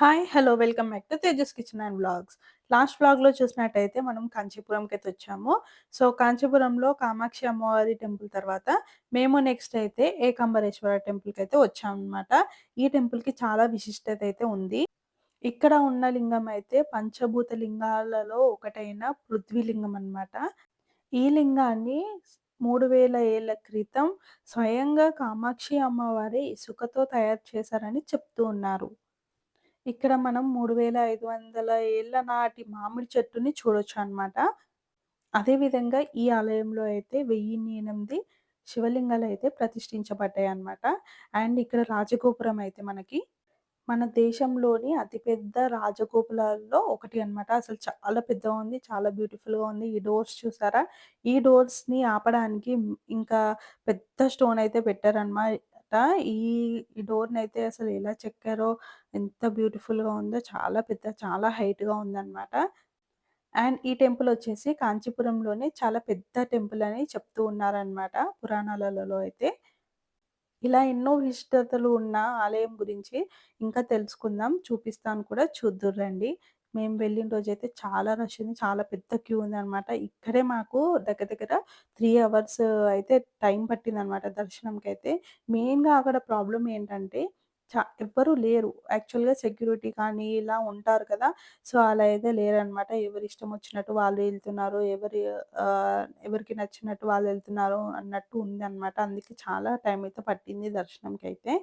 Hi! Hello! Welcome back to Tejas kitchen and blogs last బ్లాగ్లో చూసినట్టయితే మనం కాంచీపురంకైతే వచ్చాము. సో, కాంచీపురంలో కామాక్షి అమ్మవారి టెంపుల్ తర్వాత మేము నెక్స్ట్ అయితే ఏకాంబరేశ్వర టెంపుల్‌కైతే వచ్చామనమాట. ఈ టెంపుల్‌కి చాలా విశిష్టత అయితే ఉంది. ఇక్కడ ఉన్న లింగం అయితే పంచభూత లింగాలలో ఒకటైన పృథ్వీలింగం అనమాట. ఈ లింగాన్ని మూడు వేల ఏళ్ళ క్రితం స్వయంగా కామాక్షి అమ్మవారి ఇసుకతో తయారు చేశారని చెప్తూ ఉన్నారు. ఇక్కడ మనం 3500 ఏళ్ళ నాటి మామిడి చెట్టుని చూడొచ్చనమాట. అదే విధంగా ఈ ఆలయంలో అయితే వెయ్యిన్ని ఎనిమిది శివలింగాలు అయితే ప్రతిష్ఠించబడ్డాయి అనమాట అండ్ ఇక్కడ రాజగోపురం అయితే మనకి మన దేశంలోని అతిపెద్ద రాజగోపురాల్లో ఒకటి అన్నమాట. అసలు చాలా పెద్దగా ఉంది. చాలా బ్యూటిఫుల్‌గా ఉంది. ఈ డోర్స్ చూసారా? ఈ డోర్స్‌ని ఆపడానికి ఇంకా పెద్ద స్టోన్ అయితే పెట్టారన్నమాట. ఈ ఈ అయితే అసలు ఎలా చెక్కారో, ఎంత బ్యూటిఫుల్‌గా ఉందో చాలా పెద్ద చాలా హైట్‌గా ఉందన్నమాట. అండ్ ఈ టెంపుల్ వచ్చేసి కాంచీపురంలోనే చాలా పెద్ద టెంపుల్ అని చెప్తూ ఉన్నారన్నమాట పురాణాలలో అయితే. ఇలా ఎన్నో విశిష్టతలు ఉన్న ఆలయం గురించి ఇంకా తెలుసుకుందాం. చూపిస్తాను కూడా చూద్దురండి మేము వెళ్ళిన రోజైతే చాలా రష్ ఉంది. చాలా పెద్ద క్యూ ఉందనమాట. ఇక్కడే మాకు దగ్గర దగ్గర త్రీ అవర్స్ అయితే టైం పట్టిందనమాట దర్శనంకి అయితే మెయిన్‌గా అక్కడ ప్రాబ్లమ్ ఏంటంటే చా ఎవ్వరు లేరు. యాక్చువల్‌గా సెక్యూరిటీ కానీ ఇలా ఉంటారు కదా! సో, అలా అయితే లేరనమాట. ఎవరిష్టం వచ్చినట్టు వాళ్ళు వెళ్తున్నారు ఎవరి ఎవరికి నచ్చినట్టు వాళ్ళు వెళ్తున్నారు అన్నట్టు ఉంది అనమాట అందుకే చాలా టైం అయితే పట్టింది దర్శనంకైతే.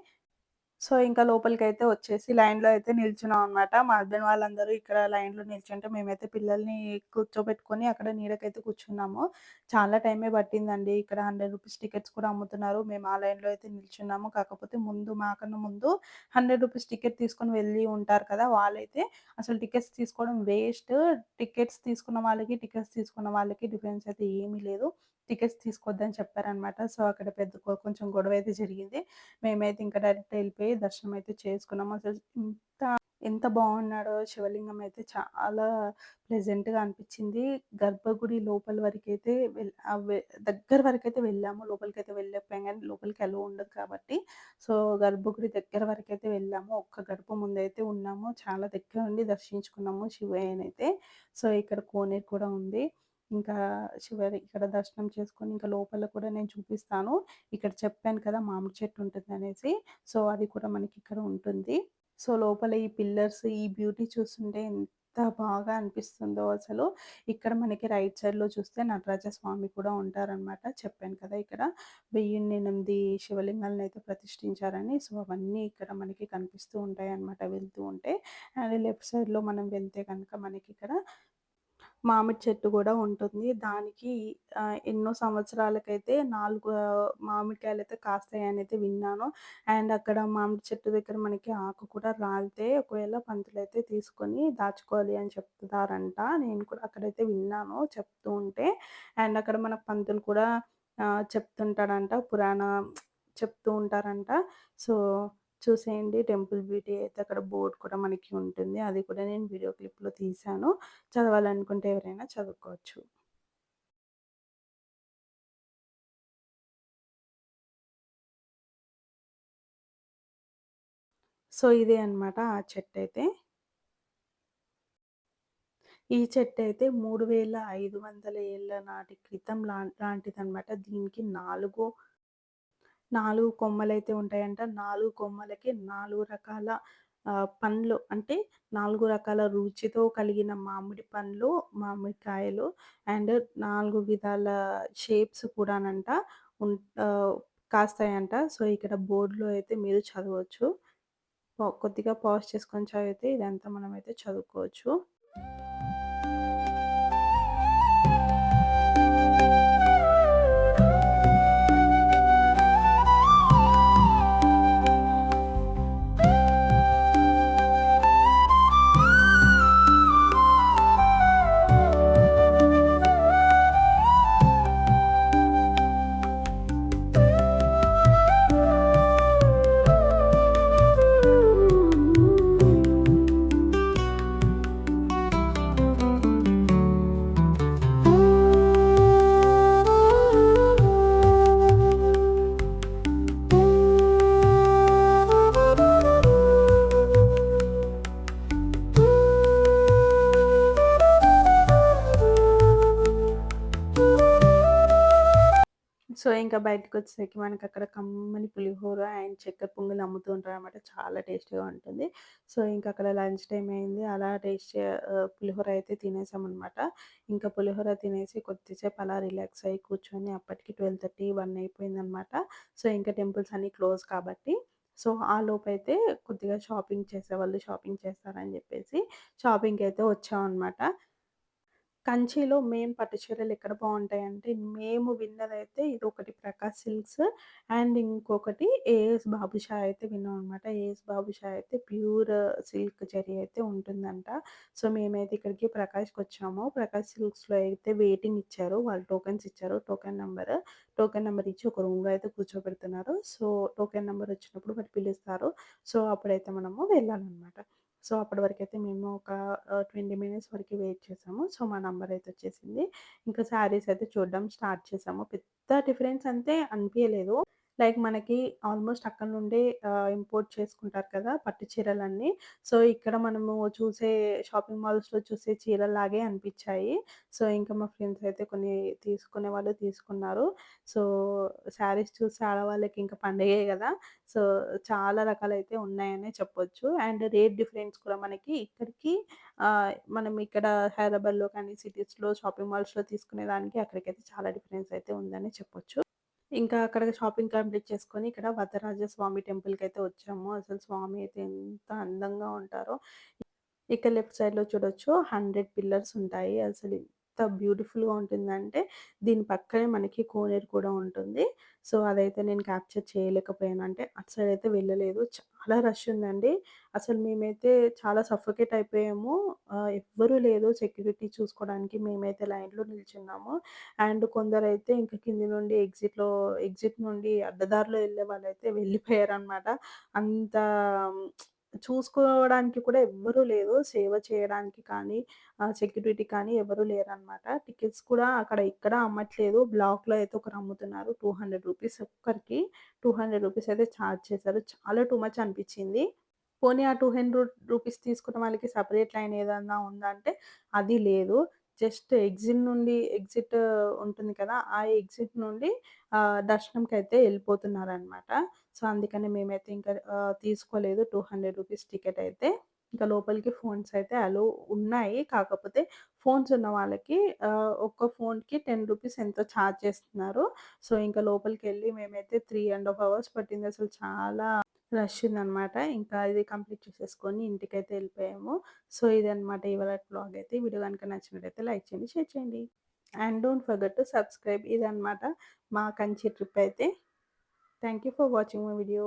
సో, ఇంకా లోపలికైతే వచ్చేసి లైన్‌లో అయితే నిల్చున్నాం అనమాట. మా హస్బెండ్ వాళ్ళందరూ ఇక్కడ లైన్‌లో నిల్చుంటే మేమైతే పిల్లల్ని కూర్చోబెట్టుకొని అక్కడ నీడకైతే కూర్చున్నాము. చాలా టైమే పట్టిందండి. ఇక్కడ హండ్రెడ్ రూపీస్ టికెట్స్ కూడా అమ్ముతున్నారు. మేము ఆ లైన్‌లో అయితే నిల్చున్నాము. కాకపోతే ముందు మాకన్నా ముందు హండ్రెడ్ రూపీస్ టికెట్ తీసుకొని వెళ్ళి ఉంటారు కదా! వాళ్ళైతే అసలు టికెట్స్ తీసుకోవడం వేస్ట్. టికెట్స్ తీసుకున్న వాళ్ళకి, టికెట్స్ తీసుకున్న వాళ్ళకి డిఫరెన్స్ అయితే ఏమీ లేదు. టికెట్స్ తీసుకోవద్దని చెప్పారనమాట. సో, అక్కడ పెద్ద కొంచెం గొడవ అయితే జరిగింది. మేమైతే ఇంకా డైరెక్ట్ వెళ్ళిపోయి దర్శనం అయితే చేసుకున్నాము. అసలు ఇంత ఎంత బాగున్నాడో శివలింగం అయితే చాలా ప్లెజెంట్‌గా అనిపించింది. గర్భగుడి లోపల వరకైతే వెల్ దగ్గర వరకు దగ్గర వరకైతే వెళ్ళాము. లోపలికైతే వెళ్ళకపోయాం కానీ లోపలికి ఎలా ఉండదు కాబట్టి. సో, గర్భగుడి దగ్గర వరకైతే వెళ్ళాము. ఒక్క గడప ముందైతే ఉన్నాము. చాలా దగ్గర నుండి దర్శించుకున్నాము శివయ్యనైతే. సో, ఇక్కడ కోనేరు కూడా ఉంది. ఇంకా శివరి ఇక్కడ దర్శనం చేసుకొని ఇంకా లోపల కూడా నేను చూపిస్తాను. ఇక్కడ చెప్పాను కదా! మామిడి చెట్టు ఉంటుందనేసి. సో, అది కూడా మనకి ఇక్కడ ఉంటుంది. సో, లోపల ఈ పిల్లర్స్, ఈ బ్యూటీ చూస్తుంటే ఎంత బాగా అనిపిస్తుందో అసలు. ఇక్కడ మనకి రైట్ సైడ్‌లో చూస్తే నటరాజ స్వామి కూడా ఉంటారనమాట. చెప్పాను కదా! ఇక్కడ 1008 శివలింగాలనైతే ప్రతిష్ఠించారని. సో, అవన్నీ ఇక్కడ మనకి కనిపిస్తూ ఉంటాయి అనమాట వెళ్తూ ఉంటే. అండ్ లెఫ్ట్ సైడ్‌లో మనం వెళ్తే కనుక మనకి ఇక్కడ మామిడి చెట్టు కూడా ఉంటుంది. దానికి ఎన్నో సంవత్సరాలకైతే నాలుగు మామిడికాయలు అయితే కాస్తాయని అయితే విన్నాను. అండ్ అక్కడ మామిడి చెట్టు దగ్గర మనకి ఆకు కూడా రాలితే ఒకవేళ పంతులు అయితే తీసుకొని దాచుకోవాలి అని చెప్తారంట. నేను కూడా అక్కడైతే విన్నాను చెప్తూ ఉంటే. అండ్ అక్కడ మన పంతులు కూడా చెప్తుంటాడంట. పురాణ చెప్తూ ఉంటారంట. సో, చూసేయండి టెంపుల్ బ్యూటీ అయితే అక్కడ బోర్డ్ కూడా మనకి ఉంటుంది. అది కూడా నేను వీడియో క్లిప్‌లో తీశాను. చదవాలనుకుంటే ఎవరైనా చదువుకోవచ్చు. సో, ఇదే అన్నమాట ఆ చెట్టు అయితే ఈ చెట్టు అయితే మూడు వేల ఐదు వందల ఏళ్ళ నాటి క్రితం లా లాంటిదనమాట. దీనికి 4 4 కొమ్మలైతే ఉంటాయంట. నాలుగు కొమ్మలకి నాలుగు రకాల పండ్లు అంటే నాలుగు రకాల రుచితో కలిగిన మామిడి పండ్లు, మామిడికాయలు అండ్ నాలుగు విధాల షేప్స్ కూడానంట ఉన్ కాస్తాయంట. సో, ఇక్కడ బోర్డులో అయితే మీరు చదవచ్చు. కొద్దిగా పాజ్ చేసుకొని చదివితే ఇదంతా మనమైతే చదువుకోవచ్చు. సో, ఇంకా బయటకొచ్చేసరికి మనకక్కడ కమ్మని పులిహోర అండ్ చక్కెర పొంగల్ అమ్ముతూ ఉంటారు అనమాట చాలా టేస్టీగా ఉంటుంది. సో, ఇంకా అక్కడ లంచ్ టైం అయింది. అలా టేస్ట్ పులిహోర అయితే తినేసామనమాట. ఇంకా పులిహోర తినేసి కొద్దిసేపు అలా రిలాక్స్ అయ్యి కూర్చొని అప్పటికి 12:30, 1 అయిపోయిందనమాట. సో, ఇంకా టెంపుల్స్ అన్నీ క్లోజ్ కాబట్టి సో, ఆ లోపైతే కొద్దిగా షాపింగ్ చేసేవాళ్ళు షాపింగ్ చేస్తారని చెప్పేసి షాపింగ్కి అయితే వచ్చామన్నమాట కంచిలో మెయిన్ పట్టు చీరలు ఎక్కడ అంటే మేము విన్నదైతే ఒకటి 'ప్రకాష్ సిల్క్స్' అండ్ ఇంకొకటి 'ఏఎస్ బాబుషా' అయితే విన్నాం అనమాట 'ఏఎస్ బాబుషా' అయితే ప్యూర్ సిల్క్ జరీ అయితే ఉంటుందంట. సో, మేమైతే ఇక్కడికి ప్రకాష్‌కొచ్చాము. 'ప్రకాష్ సిల్క్స్‌లో' అయితే వెయిటింగ్ ఇచ్చారు. వాళ్ళు టోకెన్స్ ఇచ్చారు. టోకెన్ నెంబర్ టోకెన్ నెంబర్ ఇచ్చి ఒక రూమ్‌లో అయితే కూర్చోబెడుతున్నారు. సో, టోకెన్ నెంబర్ వచ్చినప్పుడు మరి పిలుస్తారు. సో, అప్పుడైతే మనము వెళ్ళాలన్నమాట సో, అప్పటి వరకు అయితే మేము ఒక ట్వంటీ మినిట్స్ వరకు వెయిట్ చేసాము. సో, మా నంబర్ అయితే వచ్చేసింది. ఇంకా శారీస్ అయితే చూడడం స్టార్ట్ చేసాము. పెద్ద డిఫరెన్స్ అంతే అనిపించలేదు లైక్ మనకి ఆల్మోస్ట్ అక్కడ నుండే ఇంపోర్ట్ చేసుకుంటారు కదా! పట్టు చీరలన్నీ. సో, ఇక్కడ మనము చూసే షాపింగ్ మాల్స్‌లో చూసే చీరలాగే అనిపించాయి సో, ఇంకా మా ఫ్రెండ్స్ అయితే కొన్ని తీసుకునే వాళ్ళు తీసుకున్నారు. సో, శారీస్ చూసి ఆడవాళ్ళకి ఇంకా పండగే కదా సో, చాలా రకాలైతే ఉన్నాయనే చెప్పొచ్చు. అండ్ రేట్ డిఫరెన్స్ కూడా మనకి ఇక్కడికి మనం ఇక్కడ హైదరాబాద్‌లో కానీ సిటీస్‌లో షాపింగ్ మాల్స్‌లో తీసుకునే దానికి అక్కడికైతే చాలా డిఫరెన్స్ అయితే ఉందని చెప్పొచ్చు. ఇంకా అక్కడ షాపింగ్ కంప్లీట్ చేసుకొని ఇక్కడ వరదరాజ స్వామి టెంపుల్‌కైతే వచ్చాము. అసలు స్వామి అయితే ఎంత అందంగా ఉంటారో. ఇక్కడ లెఫ్ట్ సైడ్‌లో చూడొచ్చు 100 పిల్లర్స్ ఉంటాయి. అసలు ఎంత బ్యూటిఫుల్‌గా ఉంటుందంటే, దీని పక్కనే మనకి కోనేరు కూడా ఉంటుంది. సో, అదైతే నేను క్యాప్చర్ చేయలేకపోయాను. అంటే అటు సైడ్ అయితే వెళ్ళలేదు. చాలా రష్ ఉందండి. అసలు మేమైతే చాలా సఫోకేట్ అయిపోయాము. ఎవ్వరూ లేదు సెక్యూరిటీ చూసుకోవడానికి. మేమైతే లైన్‌లో నిల్చున్నాము. అండ్ కొందరైతే ఇంకా కింది నుండి ఎగ్జిట్‌లో ఎగ్జిట్ నుండి అడ్డదారిలో వెళ్ళే వాళ్ళైతే వెళ్ళిపోయారనమాట. అంత చూసుకోవడానికి కూడా ఎవ్వరూ లేరు. సేవ చేయడానికి కానీ, ఆహ్, సెక్యూరిటీ కానీ ఎవరు లేరనమాట. టికెట్స్ కూడా అక్కడ ఇక్కడ అమ్మట్లేదు. బ్లాక్‌లో అయితే ఒకరు అమ్ముతున్నారు. రూ. 200 ఒక్కరికి. రూ. 200 అయితే చార్జ్ చేశారు. చాలా టూ మచ్ అనిపిచ్చింది. పోనీ ఆ 200 రూపీస్ తీసుకున్న వాళ్ళకి సెపరేట్ లైన్ ఏదన్నా ఉందా అంటే, అది లేదు. జస్ట్ ఎగ్జిట్ నుండి ఎగ్జిట్ ఉంటుంది కదా! ఆ ఎగ్జిట్ నుండి దర్శనంకి అయితే వెళ్ళిపోతున్నారనమాట సో, అందుకని మేమైతే ఇంకా తీసుకోలేదు టూ హండ్రెడ్ రూపీస్ టికెట్ అయితే. ఇంకా లోపలికి ఫోన్స్ అయితే అలో ఉన్నాయి. కాకపోతే ఫోన్స్ ఉన్న వాళ్ళకి ఒక్క ఫోన్‌కి టెన్ రూపీస్ ఎంతో చార్జ్ చేస్తున్నారు. సో, ఇంకా లోపలికి వెళ్ళి మేమైతే 3 ½ అవర్స్ పట్టింది. అసలు చాలా రష్ ఉందనమాట. ఇంకా ఇది కంప్లీట్ చేసేసుకొని ఇంటికైతే వెళ్ళిపోయాము సో, ఇదనమాట ఇవాళ బ్లాగ్ అయితే. వీడియో కనుక నచ్చినట్టయితే లైక్ చేయండి, షేర్ చేయండి. And don't forget to subscribe. ఇదనమాట మా కంచి ట్రిప్ అయితే. Thank you for watching my video.